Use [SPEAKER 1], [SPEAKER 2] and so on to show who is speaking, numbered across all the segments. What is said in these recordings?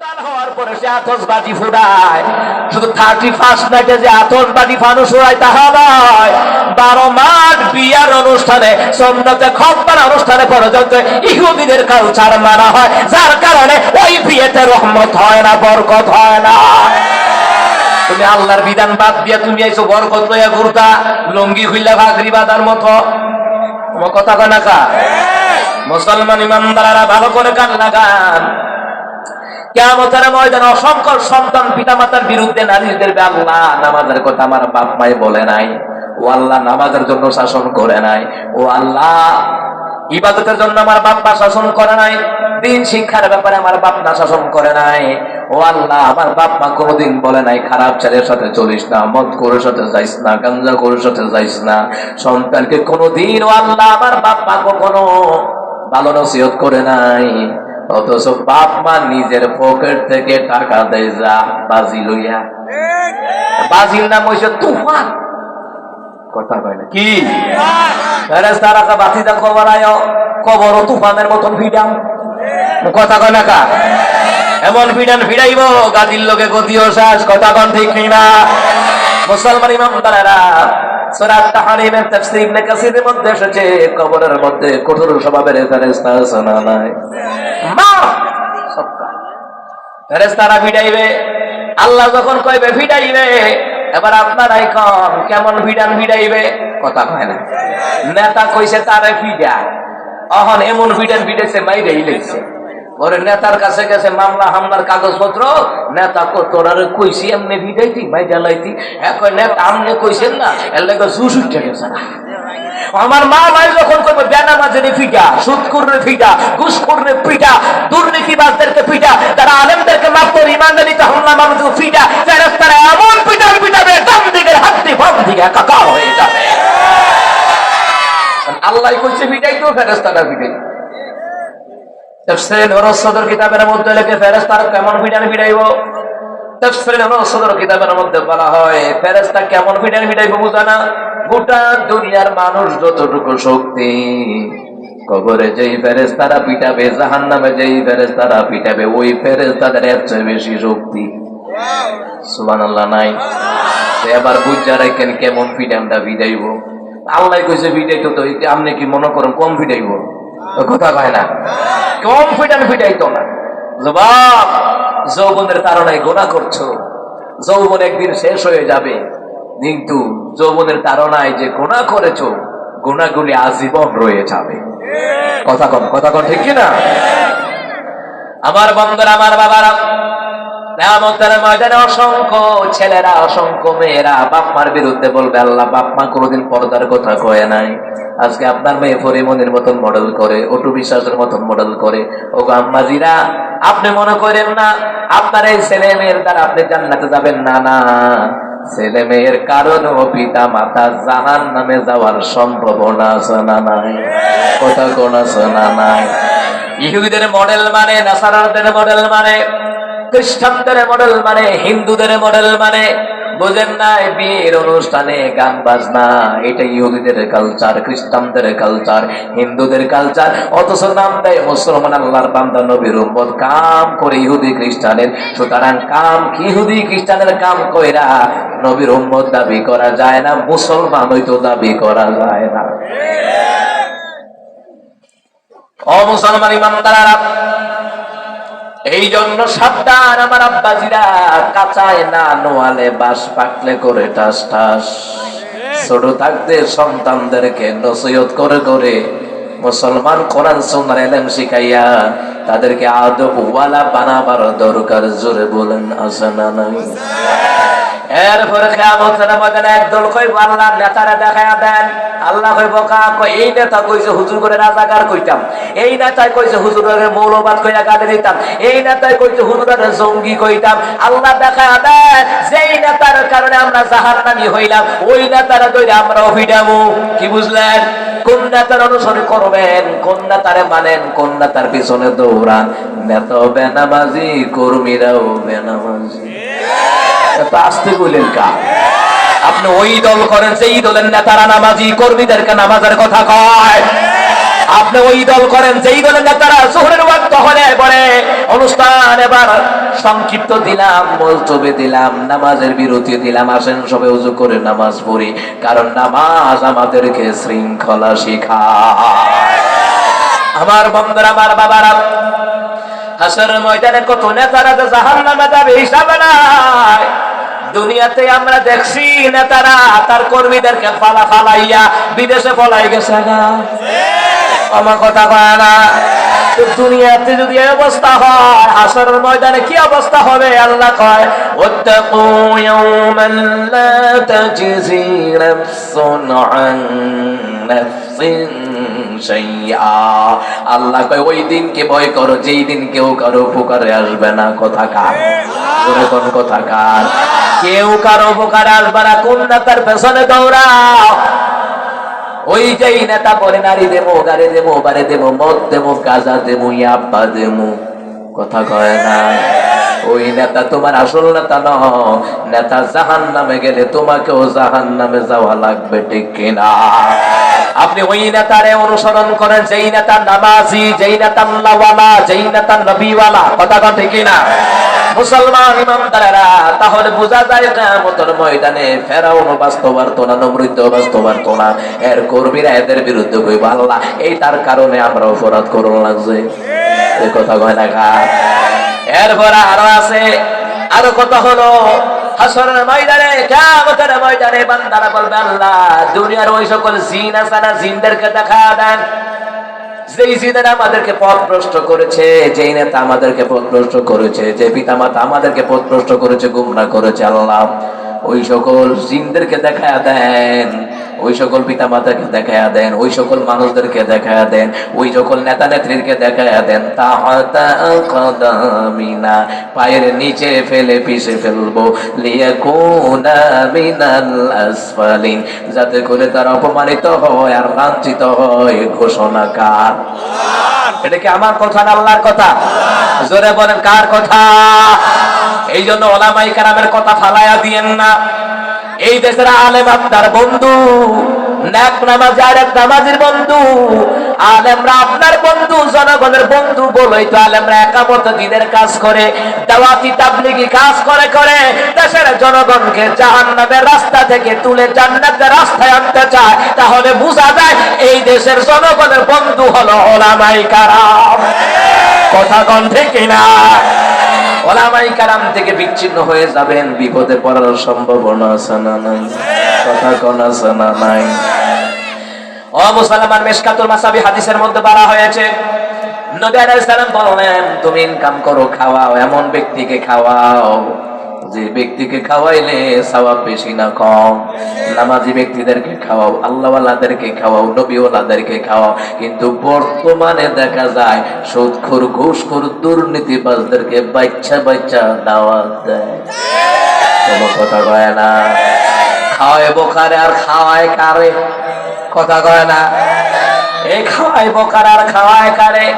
[SPEAKER 1] সন্তান হওয়ার পরে সে আতসবাজি ফুটায়। শুধু থার্টি ফার্স্ট নাইটে যে আতসবাজি ফানুস উড়ায় তাহা নয়। বারো মাস বিয়ার অনুষ্ঠানে সন্ন্যতে খপ্পার অনুষ্ঠানে পর্যন্ত ইহুদিদের কালচার হয়। যার কারণে ওই বিয়েতে রহমত হয় না, বরকত হয় না। তুমি আল্লাহর বিধান বাদ দিয়া তুমি আইসো বরকত লইয়া ঘুরতা, লঙ্গি খুললা ভাগরি বাদার মতো। কথা কয় মুসলমান ইমানদারেরা ভালো করে কান লাগান। অসংখ্য সন্তান বিরুদ্ধে দেবে, আল্লাহ নামাজের কথা আমার বাপ বলে নাই, ও আল্লাহ নামাজের জন্য শাসন করে নাই, ও আল্লাহ ইবাদতের জন্য আমার বাপ মা শাসন করে নাই, দিন শিক্ষার ব্যাপারে আমার বাপ মা শাসন করে নাই, ও আল্লাহ আমার বাপমা কোনোদিন বলে নাই, খারাপ ছেলের সাথে চলিস না, মদ গরুর সাথে যাইস না, গাঞ্জা গরুর সাথে যাইস না, সন্তানকে কোনোদিন ও আল্লাহ আমার বাপ মা কখনো ভালো নসিহত করে নাই। অথচ বাপ মা নিজের পকেট থেকে টাকা দেয় যা বাজি লইয়া। বাজির নাম হইছে তুফান। মতন ভিডাম কথা কয় এমন ভিডান মধ্যে এসেছে, কবরের মধ্যে কঠোর স্বভাবের শোনা নাই? ফেরেশতারা ভিড়াইবে। আল্লাহ যখন কইবে, ভিড়াইবে এবার আপনারাই কম কেমন ভিড়ান ভিড়াইবে? কথা কয় না। নেতা কইছে, তারে ভিড়া। অহন এমন ভিড়ান ভিড়েছে, মাইরেই লেগছে ওরে নেতার কাছে গেছে মামলা, হামলার কাগজপত্র। নেতা তোরারে কইছি, এমনি ভিড়াইতি মাই জ্বালাইতি এখন নেতা, আমনে কইছেন না, এর লাগে জুস উঠে গেছে। আমার মা ভাই যখন করবে বেনামাজের ফিটা সুদ করলে ফিটা ঘুষ করলে পিটা দুর্নীতিবাজদেরকে পিটা তারা আলেমদেরকে মাফ করে ইমানদারিতে হামলা মানুষ ফিটা যারা তারা এমন পিটার পিটাবে, ডান দিকের হাতটি বাম দিকে একাকার হয়ে যাবে। আল্লাহ কইছে ফিটাই তো ফেরেস্তারা ফিটাই কেমন দুনিয়ার মানুষ যতটুকু শক্তি, কবরে যেই ফেরেশতারা পিটাবে যেই ওই ফেরেশতাদের এর চেয়ে বেশি শক্তি। সুবহানাল্লাহ, নাই? এবার বুঝা রাখেন কেমন ফিডামটা ভিড়াইব। আল্লাহ কইছে, ভিড়াইতো তো আপনি কি মনে করেন কম তো কথা কয় না। কনফিডেন্ট ফিটাইতো না। জবাব, যৌবনের তারণায় গোনা করছ। যৌবন একদিন শেষ হয়ে যাবে। কিন্তু যৌবনের তারণায় যে গোনা করেছ, গোনাগুলি আজীবন রয়ে যাবে। কথা কন কথা কন, ঠিক কি না আমার বন্ধুরা, আমার অসংখ্য ছেলেরা, অসংখ্য মেয়েরা বাপ মার বিরুদ্ধে বলবে, আল্লাহ বাপ মা কোনোদিন পর্দার কথা কয়ে নাই। আজকে আপনার মেয়ে পরিমনির মতন মডেল করে, অটু বিশ্বাসের মতন মডেল করে। ও আম্মাজিরা আপনি মনে করেন না, আপনার এই ছেলে মেয়ের দ্বারা আপনি জান্নাতে যাবেন? না না। ছেলে মেয়ের কারণ ও পিতা মাতা জাহান নামে যাওয়ার সম্ভাবনা আছে না নাই? কথা কোন আছে না নাই? ইহুদিদের মডেল মানে নাসারাদের মডেল মানে খ্রিস্টানদের মডেল মানে হিন্দুদের মডেল মানে বোঝেন না বিয়ের অনুষ্ঠানে গান বাজনা। এটা ইহুদিদের কালচার খ্রিস্টানদের কালচার হিন্দুদের কালচার অথচ নাম দেয় মুসলমান আল্লাহর বান্দা নবীর উম্মত। কাম করে ইহুদি খ্রিস্টানের। সুতরাং কাম কি ইহুদি খ্রিস্টানের কাম কইরা নবীর উম্মত দাবি করা যায় না মুসলমান হইতো দাবি করা যায় না। ও মুসলমান ইমানদারা এই জন্য সাবধান আমার আব্বাজিরা কাঁচায় না নোয়ালে বাস পাকলে করে টাস টাস। ছোট থাকতে সন্তানদেরকে নসিহত করে করে মুসলমান কোরআন সুন্দর এলেম শিখাইয়া তাদেরকে আদব ওয়ালা বানাবার দরকার জোরে বলেন আছে না নাই? এরপরে একদল কইব আল্লাহ নেতারা দেখায়া দেন। আল্লাহ কইব, কা এই নেতা কইছে হুজুর করে রাজাকার কইতাম। এই নেতায় কইছে হুজুরের মৌলবাদ কইয়া গালি দিতাম। এই নেতায় কইছে হুজুরের জঙ্গি কইতাম। আল্লাহ দেখায়া দেন, যেই নেতার কারণে আমরা জাহান্নামী হইলাম, ওই নেতারা দইরা আমরা অভিডামু কি বুঝলেন? কোন নেতার অনুসরণ করবেন, কোন নেতারে মানেন, কোন নেতার পিছনে দৌড়ান। নেতা বেনামাজি, কর্মীরাও বেনামাজি। আসতে কা। আপনি ওই দল করেন সেই দলের নেতারা নামাজি কর্মীদেরকে নামাজের কথা কয়। আপনি ওই দল করেন, যেই দলের নেতারা শহরের হলে পরে, অনুষ্ঠান এবার সংক্ষিপ্ত দিলাম মলতবে দিলাম, নামাজের বিরতি দিলাম, আসেন সবে উজু করে নামাজ পড়ি, কারণ নামাজ আমাদেরকে শৃঙ্খলা শেখায়। আমার বন্ধুরা, আমার বাবারা হাসর ময়দানে কত নেতারা তো জাহান নামে যাবে, হিসাবে নাই। দুনিয়াতে আমরা দেখছি নেতারা তার কর্মীদেরকে ফালা ফালাইয়া বিদেশে পলাই গেছে না আমার কথা কয় না। দুনিয়াতে যদি এই অবস্থা হয়, হাসরের ময়দানে কি অবস্থা হবে? আল্লাহ কয়, ওয়াত্তাকু ইয়াওমান লা তাজজি নাফসুন আন নাফসিন আল্লাহ কয়, ওই দিনকে ভয় করো, যেই দিন কেউ কারও উপকারে আসবে না। কথা কার? কোন কথা কার? কেউ কারও উপকারে আসবে না। কোন নেতার পেছনে দৌড়াও। ওই যেই নেতা করে নারী দেবো, গাড়ি দেবো, বাড়ি দেবো, মদ দেবো, গাজা দেবো, ইয়াব্বা দেবো। কথা কয় না। ওই নেতা তোমার আসল নেতা ন নেতা জাহান নামে গেলে তোমাকেও জাহান নামে যাওয়া লাগবে, ঠিক কিনা? আপনি ওই নেতারে অনুসরণ করেন, যেই নেতা নামাজি, যেই নেতা আল্লাহওয়ালা, যেই নেতা নবীওয়ালা, কথা ঠিক কিনা? মুসলমান তাহলে বোঝা যায় কিয়ামতের ময়দানে ফেরাউন বাস্তবার্ত না নমৃত এর কর্মীরা এদের বিরুদ্ধে কইব, আল্লাহ, এই তার কারণে আমরা অপরাধ করুন লাগছে কথা কয় না এরপর আরও আছে। আরও কথা হলো? পথ করেছে পথ করেছে, যে পিতা মাতা আমাদেরকে পথ করেছে, গুমরা করেছে, আল্লাহ, ওই সকল জিনদেরকে দেখা দেন। ওই সকল পিতা মাতাকে দেখা দেন ওই সকল মানুষদেরকে দেখা দেন ওই সকল নেতা নেত্রীকে দেখা দেন। তাহাতা পায়ের নিচে ফেলে পিষে ফেলব। আসফালিন যাতে করে তার অপমানিত হয় আর লাঞ্ছিত হয় ঘোষণাকার। এটা কি আমার কথা না আল্লাহর কথা? জোরে বলেন কার কথা? এই জন্য ওলামাই কারামের কথা ফালায়া দিয়েন না। এই দেশের আলেম আপনার বন্ধু বন্ধু। বন্ধু, জনগণের বন্ধু কাজ করে করে জনগণকে রাস্তা থেকে তুলে জান্নাতের রাস্তায় আনতে চায়। তাহলে বোঝা যায় এই দেশের জনগণের বন্ধু হলো ওলামাই কারাম। কথা কন ঠিক না ওলামাই কালাম থেকে বিচ্ছিন্ন হয়ে যাবেন, বিপদে পড়ার সম্ভাবনা আছে নাই? কথা কোন আছে নাই? ও মুসলমান মেশকাতুল মাসাবি হাদিসের মধ্যে বলা হয়েছে, নবী আলাইহিস সালাম বলেন, তুমি ইনকাম করো, খাওয়াও, এমন ব্যক্তিকে খাওয়াও। যে ব্যক্তিকে খাওয়াইলে সওয়াব বেশি না কম। নামাজি ব্যক্তিদেরকে খাওয়াও, আল্লাহওয়ালাদেরকে খাওয়াও, নবীওয়ালাদেরকে খাওয়াও। কিন্তু বর্তমানে দেখা যায় সুদখোর ঘুষখোর, দুর্নীতিবাজদেরকে বাচ্চা বাচ্চা দাওয়াত দেয়। কোনো কথা কয় না। খাওয়ায় বোকারে আর খাওয়ায় কারে? কথা কয় না। এই খাওয়ায় বোকার আর খাওয়ায় কারে?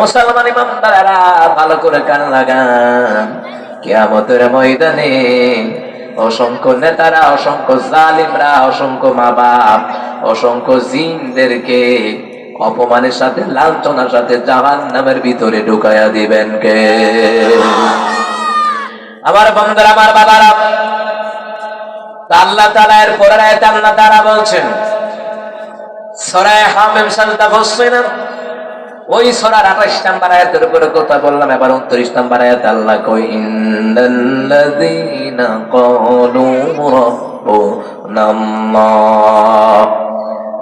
[SPEAKER 1] মুসলমান ইমামদারেরা ভালো করে কান লাগান। কেয়ামতের ময়দানে অসংখ্য নেতারা, অসংখ্য জালিমরা, অসংখ্য মা বাপ, অসংখ্য জিনদেরকে অপমানের সাথে, লাঞ্ছনার সাথে জাহান নামের ভিতরে ঢুকাইয়া দিবেন কে? আমার বন্ধুরা, আমার বাবারা আল্লাহ তাআলা এর পরের আল্লাহ তাআলা বলছেন, সূরা হামিম সাজদা বলছেন ওই সূরার 28 নাম্বার আয়াতের উপরে কথা বললাম, এবার 29 নাম্বার আয়াতে, আল্লাহ কই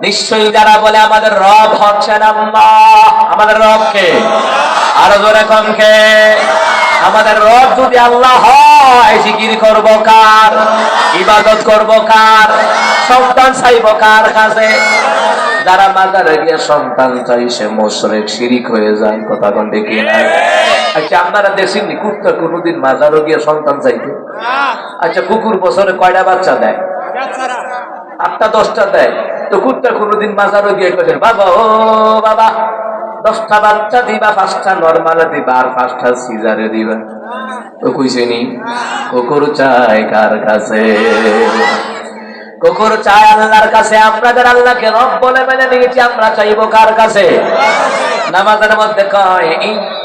[SPEAKER 1] নিশ্চয়ই যারা বলে, আমাদের রব আল্লাহ। আমাদের রব কে? আরও জোরে কম কে? আমাদের রব যদি আল্লাহ হয়, জিকির করব কার? ইবাদত করব কার? সন্তান চাইব কার কাছে? যারা মাজারে গিয়ে সন্তান চাই, সে মোশরেক শিরিক হয়ে যায়। কথা কোন দেখি না? আচ্ছা আপনারা দেখছেননি কুত্তা কোনোদিন মাজারও গিয়ে সন্তান চাইতে? আচ্ছা কুকুর বছরে কয়টা বাচ্চা দেয়? আটটা, দশটা দেয়। তো কুত্তা কোনোদিন মাজারও গিয়ে কেন বাবা, ও বাবা, দশটা বাচ্চা দিবা, পাঁচটা নর্মালে দিবা, আর পাঁচটা সিজারে দিবা। তো কইছে নি, কুকুর চাই কার কাছে? কুকুর চাই আল্লাহর কাছে আপনাদের আল্লাহকে রব বলে মেনে নিয়েছি আমরা চাইব কার কাছে? নামাজের মধ্যে কয়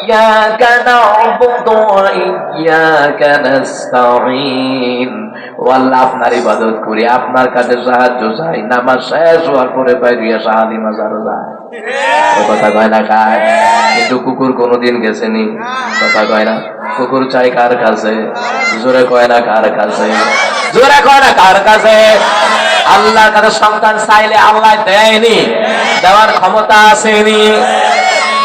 [SPEAKER 1] إياك نعبد وإياك نستعين ওয়াল্লাহ আপনার ইবাদত করি আপনার কাছে সাহায্য চাই নামাজ শেষ হওয়ার পরে বাইরিয়া সাহালি মাজারও যায় ও কথা কয় না খায় কিন্তু কুকুর কোনোদিন গেছেনি কথা কয় না কুকুর চাই কার কাছে জোরে কয় না কার কাছে জোরে কয় না কার কাছে আল্লাহর কাছে সন্তান চাইলে আল্লাহ দেয়নি দেওয়ার ক্ষমতা আসেনি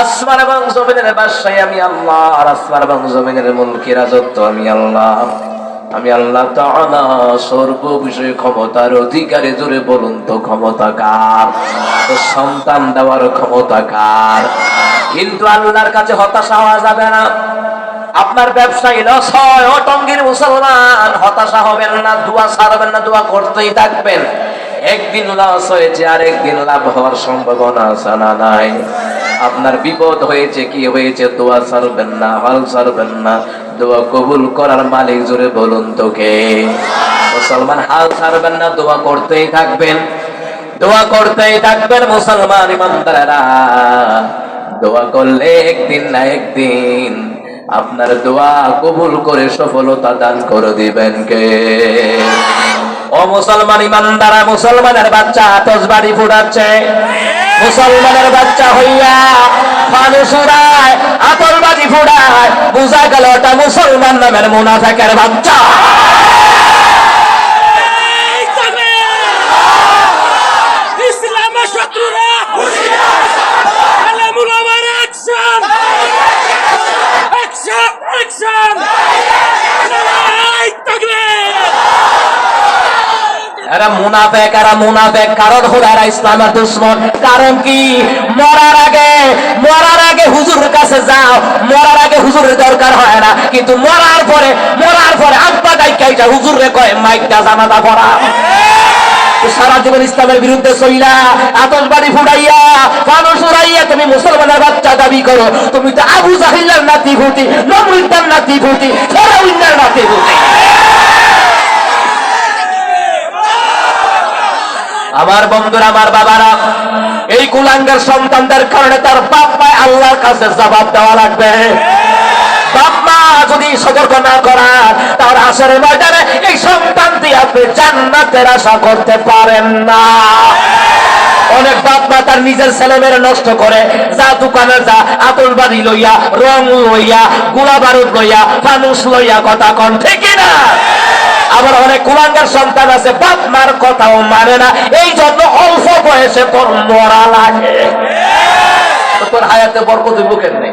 [SPEAKER 1] আসমান এবং জমিনের বাদশাহী আমি আল্লাহ, আর আসমান এবং জমিনের মুলকি রাজত্ব আমি আল্লাহ। আমি আল্লাহ তাআলা সর্ব বিষয়ে ক্ষমতার অধিকারী জোরে বলুন তো ক্ষমতা কার? তো সন্তান দেওয়ার ক্ষমতা কার? কিন্তু আল্লাহর কাছে হতাশা হওয়া যাবে না। আপনার ব্যবসায়ী লস হয়, অটঙ্গির মুসলমান। হতাশা হবেন না, দোয়া ছাড়বেন না, দোয়া করতেই থাকবেন। একদিন লস হয়েছে আর একদিন লাভ হওয়ার সম্ভাবনা আছে না নাই। আপনার বিপদ হয়েছে কি হয়েছে দোয়া ছাড়বেন না, হল ছাড়বেন না। দোয়া কবুল করার মালিক জোরে বলুন তোকে। মুসলমান হাল ছাড়বেন না, দোয়া করতেই থাকবেন। দোয়া করতেই থাকবেন মুসলমান ইমানদারেরা। দোয়া করলে একদিন না একদিন আপনার দোয়া কবুল করে সফলতা দান করে দিবেন কে? ও মুসলমান ইমানদারা, মুসলমানের বাচ্চা আতসবাড়ি ফুটাচ্ছে। মুসলমানের বাচ্চা হইয়া মানুষ আতলবাজি ফুটায়। বুঝা গেল ওটা মুসলমান নামের মুনাফেকের বাচ্চা
[SPEAKER 2] এই তবে ইসলামের শত্রুরা আলেমুল আমার অ্যাকশন অ্যাকশন অ্যাকশন এই তবে
[SPEAKER 1] এরা মুনাফেক এরা মুনাফেক। কারণ হলো এরা ইসলামের দুশ্মন। কারণ কি? মরার আগে মরার আগে হুজুরের কাছে যাও। মরার আগে হুজুরের দরকার হয় না। কিন্তু মরার পরে মরার পরে আব্বা ডাইকাইটা হুজুরে কয় মাইকটা জানাজা পড়া। সারা জীবন ইসলামের বিরুদ্ধে চইলা আতসবাড়ি ফুটাইয়া মানুষ উড়াইয়া তুমি মুসলমানের বাচ্চা দাবি করো। তুমি তো আবু জাহিল্লার নাতি ভূতি নাতি ভূতি ফেরাউন্নার নাতি ভূতি আমার বন্ধুরা, আমার বাবারা, এই কুলাঙ্গের সন্তানদের কারণে তার বাপ মায় আল্লাহর কাছে জবাব দেওয়া লাগবে। যদি সতর্ক না করার তার ময়দানে এই সন্তানটি আপনি জান্নাতের আশা করতে পারেন না। অনেক বাপ মা তার নিজের ছেলে মেয়ে নষ্ট করে, যা দোকানে যা, আতলবাড়ি লইয়া, রং লইয়া গুলা বারুদ লইয়া লইয়া কথা কন, ঠিক না আবার অনেক কুলাঙ্গার সন্তান আছে, বাপ মার কথাও মানে না। এই জন্য অল্প বয়সে তোর মরা লাগে। তোর হায়াতে বরকত হইব কেমনে?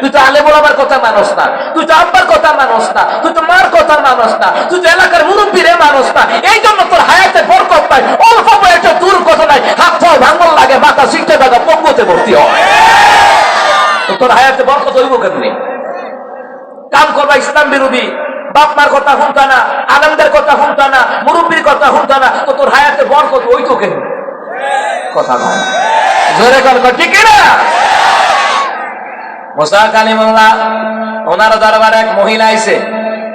[SPEAKER 1] তুই তো আলে বলাবার কথা মানুষ না, তুই তো আব্বার কথা মানুষ না, তুই তো মার কথা মানুষ না, তুই তো এলাকার মুরব্বীরে মানুষ না। এই জন্য তোর হায়াতে বরকত নাই, অল্প বয়সে দূর কথা নাই। হাত পাও ভাঙল লাগে, মাথা শিখতে থাকা পঙ্গুতে ভর্তি হয় তোর হায়াতে বরকত হইব কেমনে? কাম করবা ইসলাম বিরোধী। বাপ মার কথা শুনতা না আনন্দের কথা শুনতা না মুরব্বীর কথা শুনতা না তো তোর হায়াতে বরকত ওই তো কেন কথা জোরে কর, ঠিক না মোসা কালিমুল্লাহ ওনার দরবারে এক মহিলা আইছে।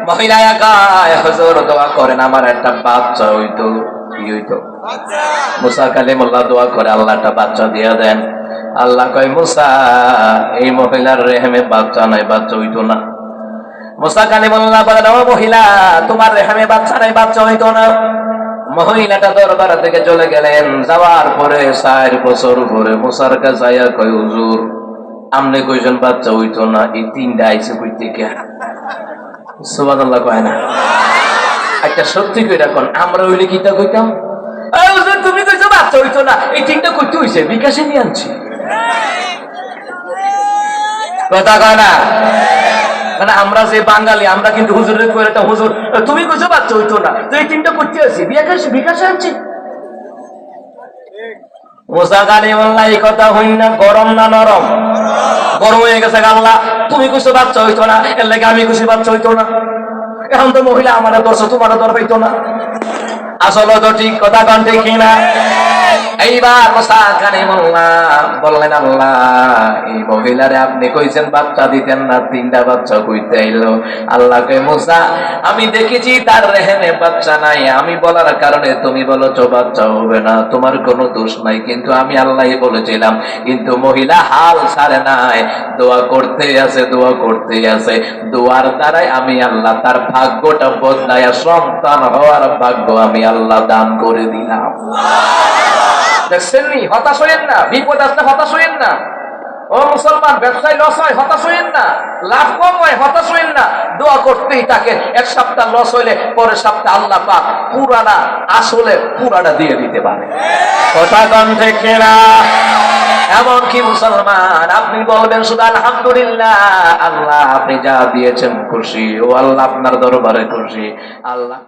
[SPEAKER 1] মহিলা একাই হুজুর দোয়া করেন আমার একটা বাচ্চা হইতো কি হইতো? মুসা কালিমুল্লাহ দোয়া করে আল্লাহ একটা বাচ্চা দিয়ে দেন। আল্লাহ কয় মুসা এই মহিলার রেহেমে বাচ্চা নাই বাচ্চা হইতো না। মুসা কালিমুল্লাহ বলেন ও মহিলা তোমার রেহেমে বাচ্চা নাই বাচ্চা হইতো না। মহিলাটা দরবার থেকে চলে গেলেন। যাওয়ার পরে চার বছর পরে মুসার কাছে আইয়া কয় হুজুর আমনে কয়জন বাচ্চা হইতো না? এই তিনটা আইসে কই থেকে? সুবহানাল্লাহ কয় না। একটা সত্যি কই রাখুন আমরা হইলে কিতা কইতাম? হুজুর তুমি কইছো বাচ্চা হইতো না। এই তিনটা কইতে হইছে বিকাশে নিয়ে আনছি। কথা কয় না? মানে আমরা যে বাঙালি, আমরা কিন্তু হুজুরের একটা হুজুর। তুমি কইছো বাচ্চা হইতো না। তো এই তিনটা করতে আছি। বিকাশে বিকাশে আনছি। গাল্লা তুমি না আমি না। এখন তো মহিলা আমার না। আসলে তো ঠিক কথা কন, ঠিক কিনা? এইবার মোসাকানি মোল্লা বললেন, আল্লাহ, এই মহিলারে আপনি কইছেন বাচ্চা দিতেন না, তিনটা বাচ্চা কইতে আইলো। আল্লাহকে মুসা, আমি দেখেছি তার রেহেমে বাচ্চা নাই। আমি বলার কারণে তুমি বলেছ বাচ্চা হবে না, তোমার কোনো দোষ নাই। কিন্তু আমি আল্লাহ বলেছিলাম, কিন্তু মহিলা হাল ছাড়ে নাই। দোয়া করতে আছে, দোয়া করতে আছে। দোয়ার দ্বারাই আমি আল্লাহ তার ভাগ্যটা বদলায় সন্তান হওয়ার ভাগ্য আমি আল্লাহ দান করে দিলাম। দেখছেন নি? হতাশ হইেন না। বিপদ আসলে হতাশ হইেন না। ও মুসলমান ব্যবসায় লস হয় হতাশ হইেন না। লাভ কম হয় হতাশ হইেন না। দোয়া করতেই এক সপ্তাহ লস হইলে পরের সপ্তাহ আল্লাহ পাক পুরানা আসলে পুরানা দিয়ে দিতে পারে। কথা থেকে না এমন কি মুসলমান আপনি বলবেন শুধু আলহামদুলিল্লাহ আল্লাহ আপনি যা দিয়েছেন খুশি। ও আল্লাহ আপনার দরবারে খুশি। আল্লাহ